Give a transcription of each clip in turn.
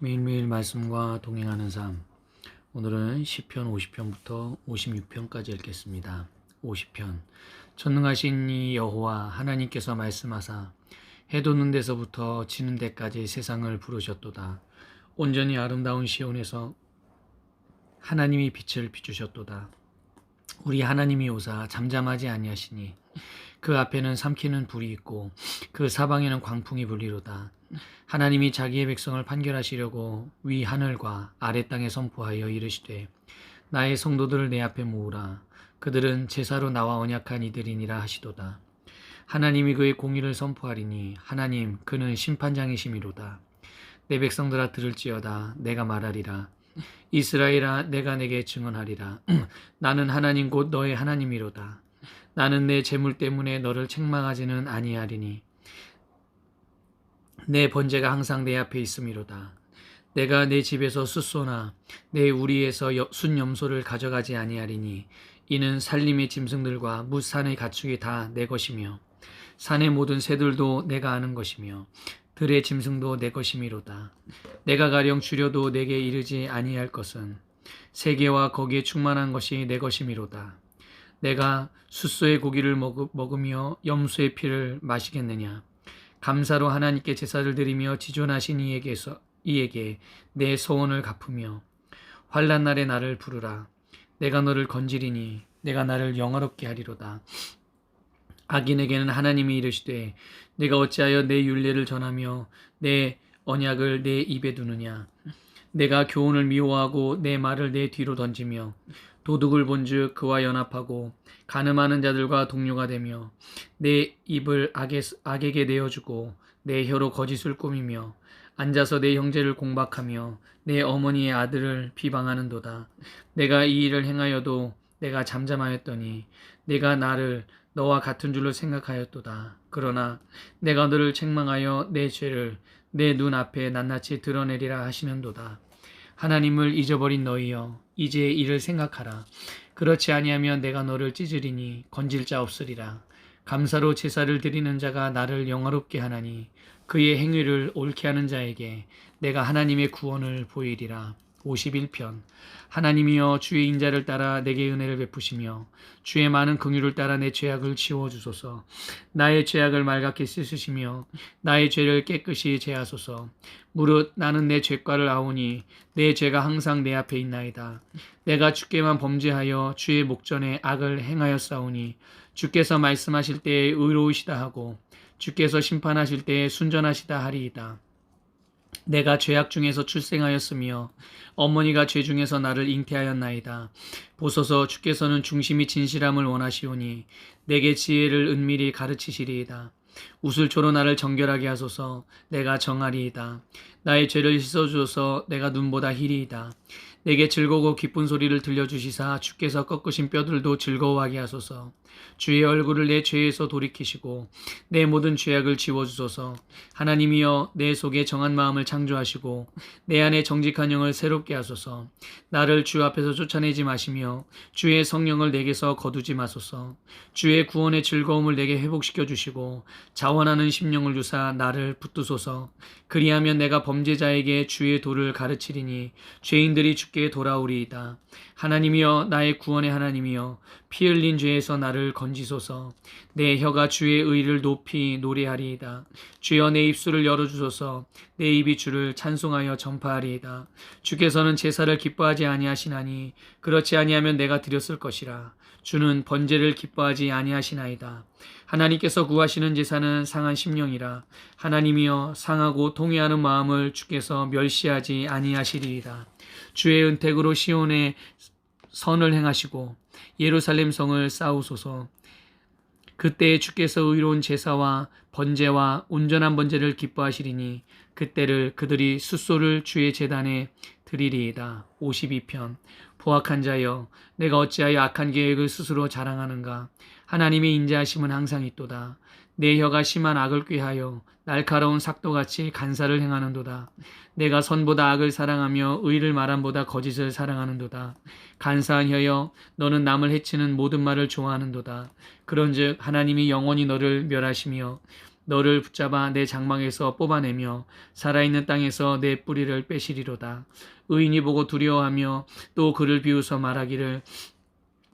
매일매일 말씀과 동행하는 삶. 오늘은 시편 50편부터 56편까지 읽겠습니다. 50편. 전능하신 이 여호와 하나님께서 말씀하사 해 돋는 데서부터 지는 데까지 세상을 부르셨도다. 온전히 아름다운 시온에서 하나님이 빛을 비추셨도다. 우리 하나님이 오사 잠잠하지 아니하시니 그 앞에는 삼키는 불이 있고 그 사방에는 광풍이 불리로다. 하나님이 자기의 백성을 판결하시려고 위 하늘과 아래 땅에 선포하여 이르시되 나의 성도들을 내 앞에 모으라 그들은 제사로 나와 언약한 이들이니라 하시도다. 하나님이 그의 공의를 선포하리니 하나님 그는 심판장이심이로다. 내 백성들아 들을지어다 내가 말하리라 이스라엘아 내가 내게 증언하리라 나는 하나님 곧 너의 하나님이로다. 나는 내 재물 때문에 너를 책망하지는 아니하리니 내 번제가 항상 내 앞에 있음이로다. 내가 내 집에서 숫소나 내 우리에서 여- 순염소를 가져가지 아니하리니 이는 살림의 짐승들과 무산의 가축이 다 내 것이며 산의 모든 새들도 내가 아는 것이며 들의 짐승도 내 것이미로다. 내가 가령 줄여도 내게 이르지 아니할 것은 세계와 거기에 충만한 것이 내 것이미로다. 내가 숫소의 고기를 먹- 먹으며 염소의 피를 마시겠느냐? 감사로 하나님께 제사를 드리며 지존하신 이에게서 이에게 내 소원을 갚으며 환란 날에 나를 부르라. 내가 너를 건지리니 내가 나를 영화롭게 하리로다. 악인에게는 하나님이 이르시되 내가 어찌하여 내 율례를 전하며 내 언약을 내 입에 두느냐 내가 교훈을 미워하고 내 말을 내 뒤로 던지며 도둑을 본즉 그와 연합하고 가늠하는 자들과 동료가 되며 내 입을 악에, 악에게 내어주고 내 혀로 거짓을 꾸미며 앉아서 내 형제를 공박하며 내 어머니의 아들을 비방하는도다. 내가 이 일을 행하여도 내가 잠잠하였더니 내가 나를 너와 같은 줄로 생각하였도다. 그러나 내가 너를 책망하여 내 죄를 내 눈 앞에 낱낱이 드러내리라 하시는도다. 하나님을 잊어버린 너희여 이제 이를 생각하라. 그렇지 아니하면 내가 너를 찢으리니 건질 자 없으리라. 감사로 제사를 드리는 자가 나를 영화롭게 하나니 그의 행위를 옳게 하는 자에게 내가 하나님의 구원을 보이리라. 51편. 하나님이여 주의 인자를 따라 내게 은혜를 베푸시며 주의 많은 긍휼을 따라 내 죄악을 지워 주소서. 나의 죄악을 말갛게 씻으시며 나의 죄를 깨끗이 제하소서. 무릇 나는 내 죄과를 아오니 내 죄가 항상 내 앞에 있나이다. 내가 주께만 범죄하여 주의 목전에 악을 행하였사오니 주께서 말씀하실 때에 의로우시다 하고 주께서 심판하실 때에 순전하시다 하리이다 내가 죄악 중에서 출생하였으며 어머니가 죄 중에서 나를 잉태하였나이다. 보소서 주께서는 중심이 진실함을 원하시오니 내게 지혜를 은밀히 가르치시리이다. 우슬초로 나를 정결하게 하소서 내가 정하리이다. 나의 죄를 씻어주어서 내가 눈보다 희리이다. 내게 즐거고 기쁜 소리를 들려주시사 주께서 꺾으신 뼈들도 즐거워하게 하소서. 주의 얼굴을 내 죄에서 돌이키시고 내 모든 죄악을 지워주소서. 하나님이여 내 속에 정한 마음을 창조하시고 내 안에 정직한 영을 새롭게 하소서. 나를 주 앞에서 쫓아내지 마시며 주의 성령을 내게서 거두지 마소서. 주의 구원의 즐거움을 내게 회복시켜 주시고 자원하는 심령을 주사 나를 붙드소서. 그리하면 내가 범죄자에게 주의 도를 가르치리니 죄인들이 주께 돌아오리이다. 하나님이여 나의 구원의 하나님이여 피 흘린 죄에서 나를 건지소서. 내 혀가 주의 의를 높이 노래하리이다. 주여 내 입술을 열어주소서. 내 입이 주를 찬송하여 전파하리이다. 주께서는 제사를 기뻐하지 아니하시나니 그렇지 아니하면 내가 드렸을 것이라. 주는 번제를 기뻐하지 아니하시나이다. 하나님께서 구하시는 제사는 상한 심령이라. 하나님이여 상하고 통회하는 마음을 주께서 멸시하지 아니하시리이다. 주의 은택으로 시온에 선을 행하시고 예루살렘 성을 쌓으소서. 그때에 주께서 의로운 제사와 번제와 온전한 번제를 기뻐하시리니 그때를 그들이 숫소를 주의 제단에 드리리이다. 52편 보악한 자여 내가 어찌하여 악한 계획을 스스로 자랑하는가 하나님의 인자하심은 항상 있도다. 내 혀가 심한 악을 꾀하여 날카로운 삭도같이 간사를 행하는도다. 내가 선보다 악을 사랑하며 의를 말함보다 거짓을 사랑하는도다. 간사한 혀여 너는 남을 해치는 모든 말을 좋아하는도다. 그런즉 하나님이 영원히 너를 멸하시며 너를 붙잡아 내 장막에서 뽑아내며 살아있는 땅에서 내 뿌리를 빼시리로다. 의인이 보고 두려워하며 또 그를 비웃어 말하기를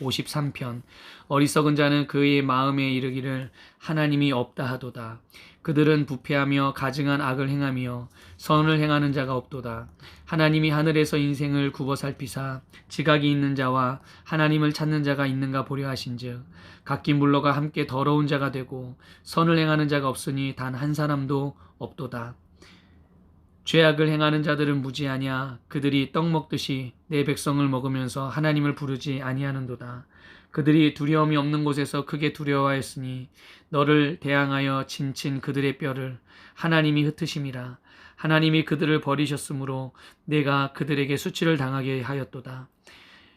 53편 어리석은 자는 그의 마음에 이르기를 하나님이 없다 하도다. 그들은 부패하며 가증한 악을 행하며 선을 행하는 자가 없도다. 하나님이 하늘에서 인생을 굽어 살피사 지각이 있는 자와 하나님을 찾는 자가 있는가 보려 하신즉 각기 물러가 함께 더러운 자가 되고 선을 행하는 자가 없으니 단 한 사람도 없도다. 죄악을 행하는 자들은 무지하냐 그들이 떡 먹듯이 내 백성을 먹으면서 하나님을 부르지 아니하는도다. 그들이 두려움이 없는 곳에서 크게 두려워하였으니 너를 대항하여 진친 그들의 뼈를 하나님이 흩으심이라 하나님이 그들을 버리셨으므로 내가 그들에게 수치를 당하게 하였도다.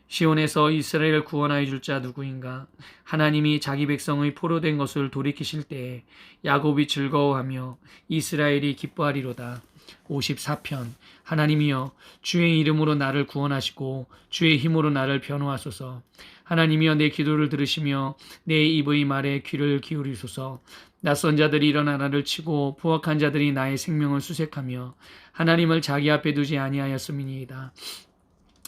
시온에서 이스라엘을 구원하여 줄 자 누구인가? 하나님이 자기 백성의 포로된 것을 돌이키실 때에 야곱이 즐거워하며 이스라엘이 기뻐하리로다. 54편. 하나님이여 주의 이름으로 나를 구원하시고 주의 힘으로 나를 변호하소서. 하나님이여 내 기도를 들으시며 내 입의 말에 귀를 기울이소서. 낯선 자들이 일어나 나를 치고 부악한 자들이 나의 생명을 수색하며 하나님을 자기 앞에 두지 아니하였음이니이다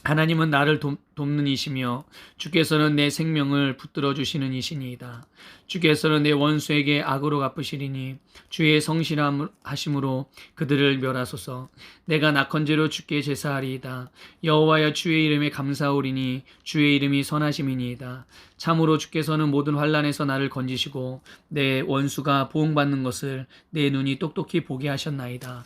하나님은 나를 돕, 돕는 이시며 주께서는 내 생명을 붙들어 주시는 이시니이다. 주께서는 내 원수에게 악으로 갚으시리니 주의 성실하심으로 그들을 멸하소서. 내가 낙헌제로 주께 제사하리이다. 여호와여 주의 이름에 감사오리니 주의 이름이 선하심이니이다. 참으로 주께서는 모든 환란에서 나를 건지시고 내 원수가 보응받는 것을 내 눈이 똑똑히 보게 하셨나이다.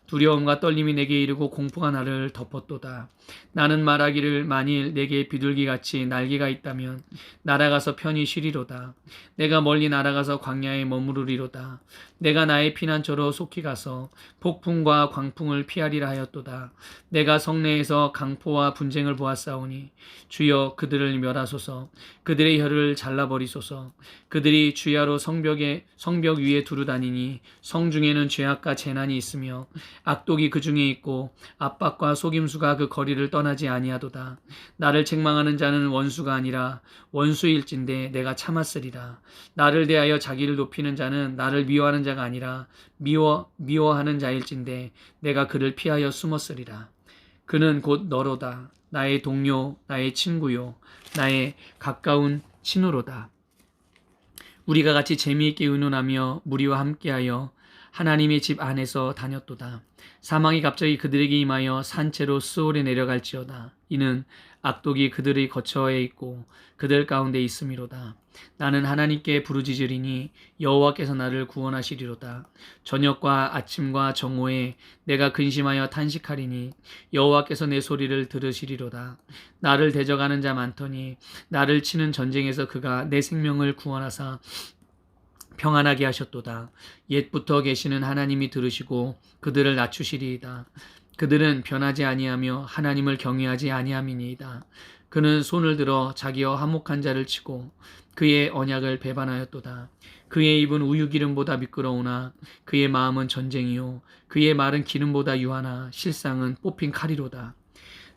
두려움과 떨림이 내게 이르고 공포가 나를 덮었도다. 나는 말하기를 만일 내게 비둘기같이 날개가 있다면 날아가서 편히 쉬리로다. 내가 멀리 날아가서 광야에 머무르리로다. 내가 나의 피난처로 속히 가서 폭풍과 광풍을 피하리라 하였도다. 내가 성내에서 강포와 분쟁을 보았사오니 주여 그들을 멸하소서. 그들의 혀를 잘라버리소서. 그들이 주야로 성벽에 성벽 위에 두루 다니니 성 중에는 죄악과 재난이 있으며 악독이 그 중에 있고 압박과 속임수가 그 거리를 떠나지 아니하도다. 나를 책망하는 자는 원수가 아니라 원수일진데 내가 참았으리라. 나를 대하여 자기를 높이는 자는 나를 미워하는 자가 아니라 미워 미워하는 자일진데 내가 그를 피하여 숨었으리라. 그는 곧 너로다. 나의 동료, 나의 친구요, 나의 가까운 친우로다. 우리가 같이 재미있게 의논하며 무리와 함께하여 하나님의 집 안에서 다녔도다. 사망이 갑자기 그들에게 임하여 산채로 스올에 내려갈지어다. 이는 악독이 그들의 거처에 있고 그들 가운데 있음이로다. 나는 하나님께 부르짖으리니 여호와께서 나를 구원하시리로다. 저녁과 아침과 정오에 내가 근심하여 탄식하리니 여호와께서 내 소리를 들으시리로다. 나를 대적하는 자 많더니 나를 치는 전쟁에서 그가 내 생명을 구원하사 평안하게 하셨도다. 옛부터 계시는 하나님이 들으시고 그들을 낮추시리이다. 그들은 변하지 아니하며 하나님을 경외하지 아니함이니이다. 그는 손을 들어 자기와 화목한 자를 치고 그의 언약을 배반하였도다. 그의 입은 우유 기름보다 미끄러우나 그의 마음은 전쟁이요 그의 말은 기름보다 유하나 실상은 뽑힌 칼이로다.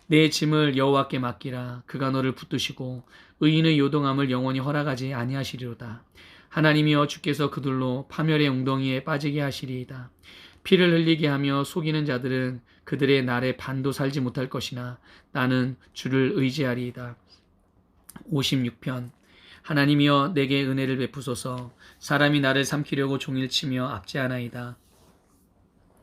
내 짐을 여호와께 맡기라 그가 너를 붙드시고 의인의 요동함을 영원히 허락하지 아니하시리로다. 하나님이여 주께서 그들로 파멸의 웅덩이에 빠지게 하시리이다. 피를 흘리게 하며 속이는 자들은 그들의 날에 반도 살지 못할 것이나 나는 주를 의지하리이다. 56편 하나님이여 내게 은혜를 베푸소서 사람이 나를 삼키려고 종일치며 압제하나이다.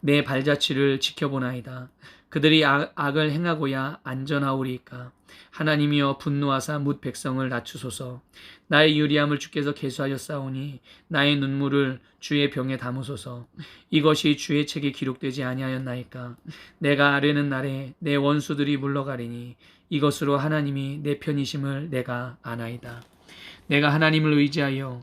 내 발자취를 지켜보나이다. 그들이 악, 악을 행하고야 안전하오리이까. 하나님이여 분노하사 뭇 백성을 낮추소서. 나의 유리함을 주께서 계수하였사오니 나의 눈물을 주의 병에 담으소서. 이것이 주의 책에 기록되지 아니하였나이까. 내가 아뢰는 날에 내 원수들이 물러가리니 이것으로 하나님이 내 편이심을 내가 아나이다. 내가 하나님을 의지하여